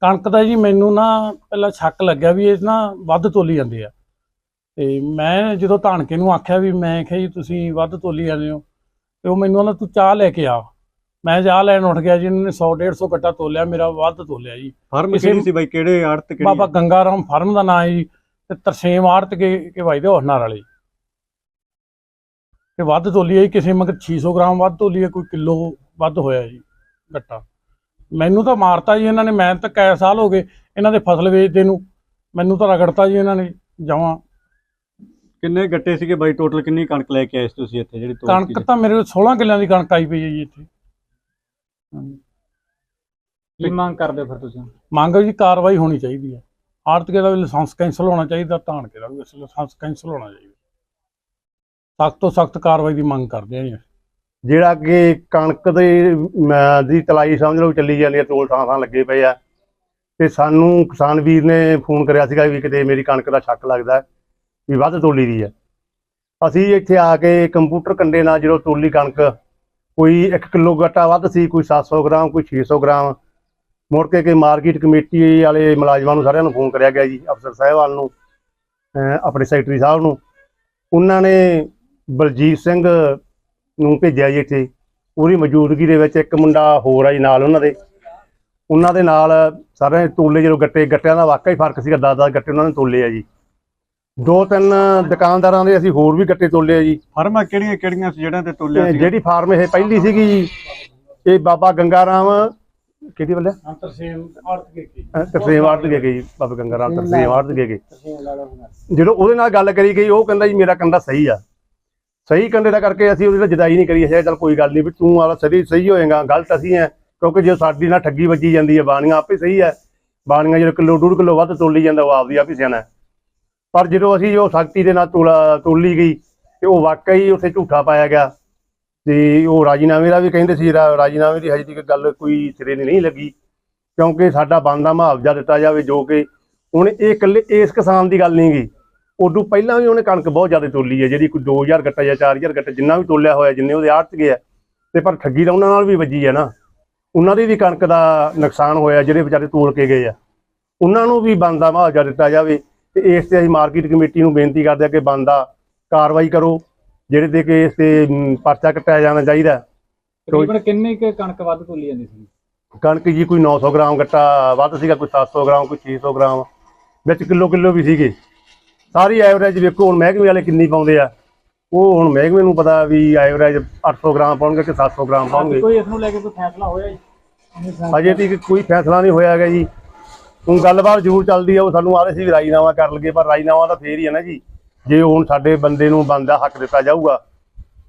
ਕਣਕ ਦਾ ਜੀ ਮੈਨੂੰ ਨਾ ਪਹਿਲਾਂ ਸ਼ੱਕ ਲੱਗਿਆ ਵੀ ਇਹ ਨਾ ਵੱਧ ਤੋਲੀ ਜਾਂਦੇ ਆ। ਤੇ ਮੈਂ ਜਦੋਂ ਧਾਨਕੇ ਨੂੰ ਆਖਿਆ ਵੀ ਮੈਂ ਕਿਹਾ ਜੀ ਤੁਸੀਂ ਵੱਧ ਤੋਲੀ ਜਾਂਦੇ ਹੋ ਤੇ ਉਹ ਮੈਨੂੰ ਕਹਿੰਦਾ ਤੂੰ ਚਾਹ ਲੈ ਕੇ ਆ। ਮੈਂ ਚਾਹ ਲੈਣ ਉੱਠ ਗਿਆ ਜੀ ਇਹਨਾਂ ਨੇ 100 150 ਕੱਟਾ ਤੋਲਿਆ ਮੇਰਾ ਵੱਧ ਤੋਲਿਆ ਜੀ। ਫਾਰਮ ਕਿਸੇ- ਕਿਹੜੀ ਸੀ ਬਾਈ? ਕਿਹੜੇ ਆੜਤ ਕਿਹੜੀ ਬਾਬਾ ਗੰਗਾ ਰਾਮ ਫਾਰਮ ਦਾ ਨਾਂ ਹੈ ਜੀ ਤੇ ਤਰਸੇਮ ਆੜਤ ਕੇ ਕੇ ਭਾਈ ਦੇ ਹੋਰਨਾਰ ਵਾਲੇ ਤੇ ਵੱਧ ਤੋਲੀ ਹੈ ਜੀ, ਕਿਸੇ ਮਗਰ 600 ਗ੍ਰਾਮ ਵੱਧ ਤੋਲੀ ਹੈ ਕੋਈ ਕਿਲੋ ਵੱਧ ਹੋਇਆ ਜੀ ਗੱਟਾ। ਮੈਨੂੰ ਤਾਂ ਮਾਰਤਾ ਜੀ ਇਹਨਾਂ ਨੇ ਮੈਂ ਤਾਂ ਕਈ ਸਾਲ ਹੋ ਗਏ ਇਹਨਾਂ ਦੇ ਫਸਲ ਵੇਚਦੇ ਨੂੰ। ਮੈਨੂੰ ਤਾਂ ਰਗੜਤਾ ਜੀ ਇਹਨਾਂ ਨੇ ਜਮਾਂ। ਕਿੰਨੇ ਗੱਟੇ ਸੀਗੇ ਬਾਈ? ਟੋਟਲ ਕਿੰਨੀ ਕਣਕ ਲੈ ਕੇ ਆਏ ਸੀ ਤੁਸੀਂ ਇੱਥੇ ਜਿਹੜੀ ਤੋੜ ਕਣਕ ਤਾਂ ਮੇਰੇ ਕੋਲ 16 ਕਿੱਲਿਆਂ ਦੀ ਕਣਕ ਆਈ ਪਈ ਹੈ ਜੀ ਇੱਥੇ। ਕੀ ਮੰਗ ਕਰਦੇ ਫਿਰ ਤੁਸੀਂ? ਮੰਗ ਜੀ ਕਾਰਵਾਈ ਹੋਣੀ ਚਾਹੀਦੀ ਹੈ। ਆੜਤਕੇ ਦਾ ਵੀ ਲਾਇਸੈਂਸ ਕੈਂਸਲ ਹੋਣਾ ਚਾਹੀਦਾ ਧਾਨਕੇ ਦਾ ਵੀ ਲਾਇਸੈਂਸ ਕੈਂਸਲ ਹੋਣਾ ਚਾਹੀਦਾ। ਸਖਤ ਤੋਂ ਸਖਤ ਕਾਰਵਾਈ ਦੀ ਮੰਗ ਕਰਦੇ ਹਾਂ ਜੀ ਜਿਹੜਾ ਕਿ ਕਣਕ ਦੇ ਦੀ ਤਲਾਈ ਸਮਝ ਲਓ ਚੱਲੀ ਜਾਂਦੀ ਹੈ ਤੋਲ ਥਾਂ ਥਾਂ ਲੱਗੇ ਪਏ ਆ। ਤੇ ਸਾਨੂੰ ਕਿਸਾਨ ਵੀਰ ਨੇ ਫੋਨ ਕਰਿਆ ਸੀਗਾ ਵੀ ਕਿਤੇ ਮੇਰੀ ਕਣਕ ਦਾ ਸ਼ੱਕ ਲੱਗਦਾ ਵੀ ਵੱਧ ਤੋਲੀ ਦੀ ਹੈ। ਅਸੀਂ ਇੱਥੇ ਆ ਕੇ ਕੰਪਿਊਟਰ ਕੰਡੇ ਨਾਲ ਜਦੋਂ ਤੋਲੀ ਕਣਕ, ਕੋਈ 1 ਕਿਲੋ ਗੱਟਾ ਵੱਧ ਸੀ, ਕੋਈ 700 ਗ੍ਰਾਮ, ਕੋਈ 600 ਗ੍ਰਾਮ, ਮੁੜ ਕੇ ਕਿ ਮਾਰਕੀਟ ਕਮੇਟੀ ਵਾਲੇ ਮੁਲਾਜ਼ਮਾਂ ਨੂੰ ਸਾਰਿਆਂ ਨੂੰ ਫੋਨ ਕਰਿਆ ਗਿਆ ਜੀ, ਅਫਸਰ ਸਾਹਿਬਾਨ ਨੂੰ ਆਪਣੇ ਸੈਕਟਰੀ ਸਾਹਿਬ ਨੂੰ। ਉਹਨਾਂ ਨੇ ਬਲਜੀਤ ਸਿੰਘ ਨੂੰ ਭੇਜਿਆ ਜੀ ਇੱਥੇ। ਉਹਦੀ ਮੌਜੂਦਗੀ ਦੇ ਵਿੱਚ ਇੱਕ ਮੁੰਡਾ ਹੋਰ ਆ ਜੀ ਨਾਲ ਉਹਨਾਂ ਦੇ। ਉਹਨਾਂ ਦੇ ਨਾਲ ਸਾਰੇ ਤੋਲੇ ਜਦੋਂ ਗੱਟੇ ਗੱਟਿਆਂ ਦਾ ਵਾਕਈ ਫ਼ਰਕ ਸੀਗਾ 10-10 ਗੱਟੇ ਉਹਨਾਂ ਨੇ ਤੋਲੇ ਆ ਜੀ। ਦੋ ਤਿੰਨ ਦੁਕਾਨਦਾਰਾਂ ਦੇ ਅਸੀਂ ਹੋਰ ਵੀ ਗੱਟੇ ਤੋਲੇ ਆ ਜੀ। ਫਾਰਮਾਂ ਕਿਹੜੀਆਂ ਕਿਹੜੀਆਂ ਸੀ ਜਿਹੜਾਂ ਤੇ ਤੋਲਿਆ ਤੇ ਸੀ ਜਿਹੜੀ ਫਾਰਮ ਇਹ ਪਹਿਲੀ ਸੀਗੀ ਜੀ ਇਹ ਬਾਬਾ ਗੰਗਾ ਰਾਮ ਕਿਹਦੀ ਵੱਲੇ ਤਰਸੇਮ ਆੜਤਕੇ ਕੀ ਤਰਸੇਮ ਆੜਤ ਗਏ ਜੀ ਬਾਬਾ ਗੰਗਾ ਰਾਮ ਤਰਸੇਮ ਆੜਤ ਗਏ ਜਦੋਂ ਉਹਦੇ ਨਾਲ ਗੱਲ ਕਰੀ ਗਈ ਉਹ ਕਹਿੰਦਾ ਜੀ ਮੇਰਾ ਕੰਡਾ ਸਹੀ ਆ। ਸਹੀ ਕੰਡੇ ਦਾ ਕਰਕੇ ਅਸੀਂ ਉਹਦੇ ਨਾਲ ਜਦਾਈ ਨਹੀਂ ਕਰੀ ਹੈ ਚੱਲ ਕੋਈ ਗੱਲ ਨਹੀਂ ਵੀ ਤੂੰ ਆਲਾ ਸਹੀ ਸਹੀ ਹੋਏਗਾ, ਗਲਤ ਅਸੀਂ ਹੈ ਕਿਉਂਕਿ ਜੇ ਸਾਡੀ ਨਾਲ ਠੱਗੀ ਵੱਜੀ ਜਾਂਦੀ ਹੈ ਬਾਣੀਆਂ ਆਪੇ ਸਹੀ ਹੈ ਬਾਣੀਆਂ ਜਦੋਂ ਕਿਲੋ, ਡੂਢ ਕਿਲੋ ਵੱਧ ਤੋਲੀ ਜਾਂਦਾ, ਉਹ ਆਪਦੀ ਆਪ ਹੀ ਸਿਆਣਾ ਪਰ ਜਦੋਂ ਅਸੀਂ ਉਹ ਸ਼ਕਤੀ ਦੇ ਨਾਲ ਤੋਲਾ, ਤੋਲੀ ਗਈ, ਤੇ ਉਹ ਵਾਕਈ ਉੱਥੇ ਝੂਠਾ ਪਾਇਆ ਗਿਆ। ਤੇ ਉਹ ਰਾਜੀਨਾਮੇ ਦਾ ਵੀ ਕਹਿੰਦੇ ਸੀ ਰਾ- ਰਾਜੀਨਾਮੇ ਦੀ ਹਜੇ ਤੱਕ ਗੱਲ ਕੋਈ ਸਿਰੇ ਨਹੀਂ ਲੱਗੀ, ਕਿਉਂਕਿ ਸਾਡਾ ਬੰਦਾ ਮੁਆਵਜ਼ਾ ਦਿੱਤਾ ਜਾਵੇ ਜੋ ਕਿ ਹੁਣ ਇਹ ਇਕੱਲੇ, ਇਸ ਕਿਸਾਨ ਦੀ ਗੱਲ ਨਹੀਂ ਗਈ ਉਦੋਂ ਪਹਿਲਾਂ ਵੀ ਉਹਨੇ ਕਣਕ ਬਹੁਤ ਜ਼ਿਆਦਾ ਤੋਲੀ ਹੈ ਜਿਹੜੀ ਕੋਈ 2000 ਗੱਟਾ ਜਾਂ 4000 ਗੱਟਾ ਜਿੰਨਾ ਵੀ ਤੋਲਿਆ ਹੋਇਆ ਜਿੰਨੇ ਉਹਦੇ ਆੜਤ ਗਿਆ ਤੇ ਪਰ ਠੱਗੀ ਤਾਂ ਉਹਨਾਂ ਨਾਲ ਵੀ ਵੱਜੀ ਹੈ ਨਾ। ਉਹਨਾਂ ਦੀ ਵੀ ਕਣਕ ਦਾ ਨੁਕਸਾਨ ਹੋਇਆ ਜਿਹੜੇ ਵਿਚਾਰੇ ਤੋਲ ਕੇ ਗਏ ਆ। ਉਹਨਾਂ ਨੂੰ ਵੀ ਬੰਦਾ ਮੁਆਵਜ਼ਾ ਦਿੱਤਾ ਜਾਵੇ ਤੇ ਇਸ ਤੇ ਅਸੀਂ ਮਾਰਕੀਟ ਕਮੇਟੀ ਨੂੰ ਬੇਨਤੀ ਕਰਦੇ ਆ ਕਿ ਬੰਦਾ ਕਾਰਵਾਈ ਕਰੋ ਜਿਹੜੇ ਤੇ ਕਿ ਇਸ ਤੇ ਪਰਚਾ ਕੱਟਿਆ ਜਾਣਾ ਚਾਹੀਦਾ। ਤਕਰੀਬਨ ਕਿੰਨੀ ਕੁ ਕਣਕ ਵੱਧ ਤੋਲੀ ਜਾਂਦੀ ਸੀ? ਕਣਕ ਜੀ ਕੋਈ 900 ਗ੍ਰਾਮ ਗੱਟਾ ਵੱਧ ਸੀਗਾ ਕੋਈ 700 ਗ੍ਰਾਮ ਕੋਈ 600 ਗ੍ਰਾਮ ਵਿੱਚ ਕਿਲੋ ਕਿਲੋ ਵੀ ਸੀਗੇ। ਸਾਰੀ ਐਵਰੇਜ ਵੇਖੋ ਹੁਣ ਮਹਿਕਮੇ ਵਾਲੇ ਕਿੰਨੀ ਪਾਉਂਦੇ ਆ। ਉਹ ਹੁਣ ਮਹਿਕਮੇ ਨੂੰ ਪਤਾ ਵੀ ਐਵਰੇਜ 800 ਗ੍ਰਾਮ ਪਾਉਣਗੇ ਕਿ 700 ਗ੍ਰਾਮ ਪਾਉਣਗੇ ਕੋਈ ਇਸ ਨੂੰ ਲੈ ਕੇ ਕੋਈ ਫੈਸਲਾ ਹੋਇਆ ਜੀ? ਅਜੇ ਤੱਕ ਕੋਈ ਫੈਸਲਾ ਨਹੀਂ ਹੋਇਆ ਹੈਗਾ ਜੀ। ਹੁਣ ਗੱਲਬਾਤ ਜ਼ਰੂਰ ਚੱਲਦੀ ਆ ਉਹ ਸਾਨੂੰ ਆਦੇ ਸੀ ਵੀ ਰਾਜੀਨਾਮਾ ਕਰ ਲਈਏ ਪਰ ਰਾਜੀਨਾਮਾ ਤਾਂ ਫੇਰ ਹੀ ਹੈ ਨਾ ਜੀ। ਜੇ ਹੁਣ ਸਾਡੇ ਬੰਦੇ ਨੂੰ ਬੰਦਾ ਹੱਕ ਦਿੱਤਾ ਜਾਊਗਾ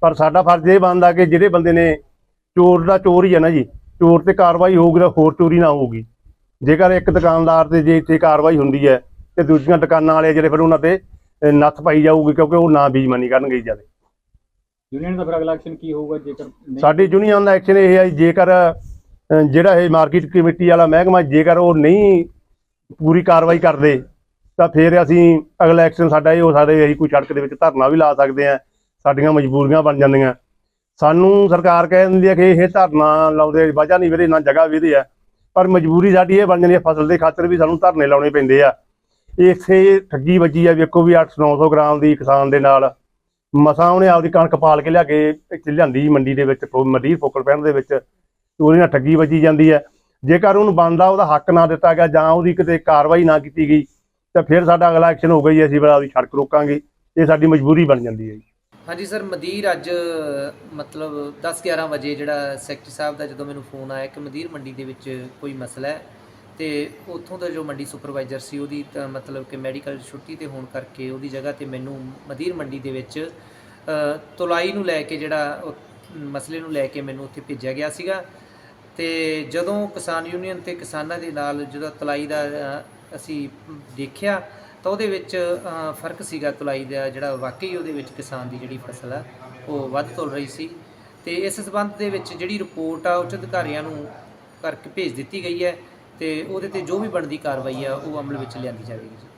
ਪਰ ਸਾਡਾ ਫਰਜ਼ ਇਹ ਬਣਦਾ ਕਿ ਜਿਹੜੇ ਬੰਦੇ ਨੇ ਚੋਰ ਦਾ ਚੋਰ ਹੀ ਹੈ ਨਾ ਜੀ ਚੋਰ ਤੇ ਕਾਰਵਾਈ ਹੋਊਗੀ ਤਾਂ ਹੋਰ ਚੋਰੀ ਨਾ ਹੋਊਗੀ। ਜੇਕਰ ਇੱਕ ਦੁਕਾਨਦਾਰ ਤੇ ਜੇ ਇੱਥੇ ਕਾਰਵਾਈ ਹੁੰਦੀ ਹੈ ਤੇ ਦੂਜੀਆਂ ਦੁਕਾਨਾਂ ਵਾਲੇ ਜਿਹੜੇ ਫਿਰ ਉਹਨਾਂ ਤੇ ਨੱਥ ਪਾਈ ਜਾਊਗੀ ਕਿਉਂਕਿ ਉਹ ਨਾ ਬੀਜਮਾਨੀ ਕਰਨਗੇ ਜ਼ਿਆਦਾ। ਯੂਨੀਅਨ ਦਾ ਫਿਰ ਅਗਲਾ ਐਕਸ਼ਨ ਕੀ ਹੋਊਗਾ ਜੇਕਰ ਸਾਡੀ ਯੂਨੀਅਨ ਦਾ ਐਕਸ਼ਨ ਇਹ ਹੈ ਜੇਕਰ ਜਿਹੜਾ ਇਹ ਮਾਰਕੀਟ ਕਮੇਟੀ ਵਾਲਾ ਮਹਿਕਮਾ ਜੇਕਰ ਉਹ ਨਹੀਂ ਪੂਰੀ ਕਾਰਵਾਈ ਕਰਦੇ ਤਾਂ ਫਿਰ ਅਸੀਂ ਅਗਲਾ ਐਕਸ਼ਨ ਸਾਡਾ ਇਹ ਹੋ ਸਕਦਾ ਅਸੀਂ ਕੋਈ ਸੜਕ ਦੇ ਵਿੱਚ ਧਰਨਾ ਵੀ ਲਾ ਸਕਦੇ ਆ ਸਾਡੀਆਂ ਮਜਬੂਰੀਆਂ ਬਣ ਜਾਂਦੀਆਂ। ਸਾਨੂੰ ਸਰਕਾਰ ਕਹਿ ਦਿੰਦੀ ਹੈ ਕਿ ਇਹ ਧਰਨਾ ਲਾਉਂਦੇ ਵਜ੍ਹਾ ਨਹੀਂ ਵੀਰੇ ਨਾ ਜਗ੍ਹਾ ਵੀਰੇ ਆ ਪਰ ਮਜਬੂਰੀ ਸਾਡੀ ਇਹ ਬਣ ਜਾਂਦੀ ਹੈ ਫਸਲ ਦੇ ਖਾਤਰ ਵੀ ਸਾਨੂੰ ਧਰਨੇ ਲਾਉਣੇ ਪੈਂਦੇ ਆ। ਇਥੇ ਠੱਗੀ ਵੱਜੀ ਆ ਵੇਖੋ ਵੀ 800-900 ਗ੍ਰਾਮ ਦੀ ਕਿਸਾਨ ਦੇ ਨਾਲ। ਮਸਾਂ ਉਹਨੇ ਆਪਦੀ ਕਣਕ ਪਾਲ ਕੇ ਲਿਆ ਕੇ ਇੱਥੇ ਲਿਆਂਦੀ ਮੰਡੀ ਦੇ ਵਿੱਚ ਮੰਡੀ ਫੋਕਲ ਪੈਣ ਦੇ ਵਿੱਚ। ਉਹਦੇ ਨਾਲ ਠੱਗੀ ਵੱਜੀ ਜਾਂਦੀ ਹੈ। ਜੇਕਰ ਉਹਨੂੰ ਬੰਦਾ ਉਹਦਾ ਹੱਕ ਨਾ ਦਿੱਤਾ ਗਿਆ ਜਾਂ ਉਹਦੀ ਕਿਤੇ ਕਾਰਵਾਈ ਨਾ ਕੀਤੀ ਗਈ, ਤਾਂ ਫਿਰ ਸਾਡਾ ਅਗਲਾ ਐਕਸ਼ਨ ਹੋ ਗਈ ਅਸੀਂ ਬੜਾ ਉਹਦੀ ਸੜਕ ਰੋਕਾਂਗੇ। ਇਹ ਸਾਡੀ ਮਜਬੂਰੀ ਬਣ ਜਾਂਦੀ ਹੈ ਜੀ। ਹਾਂਜੀ ਸਰ, ਮਦੀਰ ਅੱਜ ਮਤਲਬ 10-11 ਵਜੇ ਜਿਹੜਾ ਸੈਕਟਰੀ ਸਾਹਿਬ ਦਾ ਜਦੋਂ ਮੈਨੂੰ ਫੋਨ ਆਇਆ ਕਿ ਮਦੀਰ ਮੰਡੀ ਦੇ ਵਿੱਚ ਕੋਈ ਮਸਲਾ ਹੈ ਤੇ ਉੱਥੋਂ ਦਾ ਜੋ ਮੰਡੀ ਸੁਪਰਵਾਈਜ਼ਰ ਸੀ, ਉਹਦੀ ਤਾਂ ਮਤਲਬ ਕਿ ਮੈਡੀਕਲ ਛੁੱਟੀ ਤੇ ਹੋਣ ਕਰਕੇ ਉਹਦੀ ਜਗ੍ਹਾ ਤੇ ਮੈਨੂੰ ਮਦੀਰ ਮੰਡੀ ਦੇ ਵਿੱਚ ਤੁਲਾਈ ਨੂੰ ਲੈ ਕੇ ਜਿਹੜਾ ਮਸਲੇ ਨੂੰ ਲੈ ਕੇ ਮੈਨੂੰ ਉੱਥੇ ਭੇਜਿਆ ਗਿਆ ਸੀਗਾ। ਤੇ ਜਦੋਂ ਕਿਸਾਨ ਯੂਨੀਅਨ ਤੇ ਕਿਸਾਨਾਂ ਦੇ ਨਾਲ ਜਦੋਂ ਤੁਲਾਈ ਦਾ ਅਸੀਂ ਦੇਖਿਆ, ਤਾਂ ਉਹਦੇ ਵਿੱਚ ਫ਼ਰਕ ਸੀਗਾ ਤੁਲਾਈ ਦਾ ਜਿਹੜਾ ਵਾਕਈ ਉਹਦੇ ਵਿੱਚ ਕਿਸਾਨ ਦੀ ਜਿਹੜੀ ਫਸਲ ਆ, ਉਹ ਵੱਧ ਤੁਲ ਰਹੀ ਸੀ। ਤੇ ਇਸ ਸਬੰਧ ਦੇ ਵਿੱਚ ਜਿਹੜੀ ਰਿਪੋਰਟ ਆ, ਉੱਚ ਅਧਿਕਾਰੀਆਂ ਨੂੰ ਕਰਕੇ ਭੇਜ ਦਿੱਤੀ ਗਈ ਹੈ। ਤੇ ਉਹਦੇ ਤੇ ਜੋ ਵੀ ਬਣਦੀ ਕਾਰਵਾਈ ਆ ਉਹ ਅਮਲ ਵਿੱਚ ਲਿਆਂਦੀ ਜਾਵੇਗੀ ਜੀ।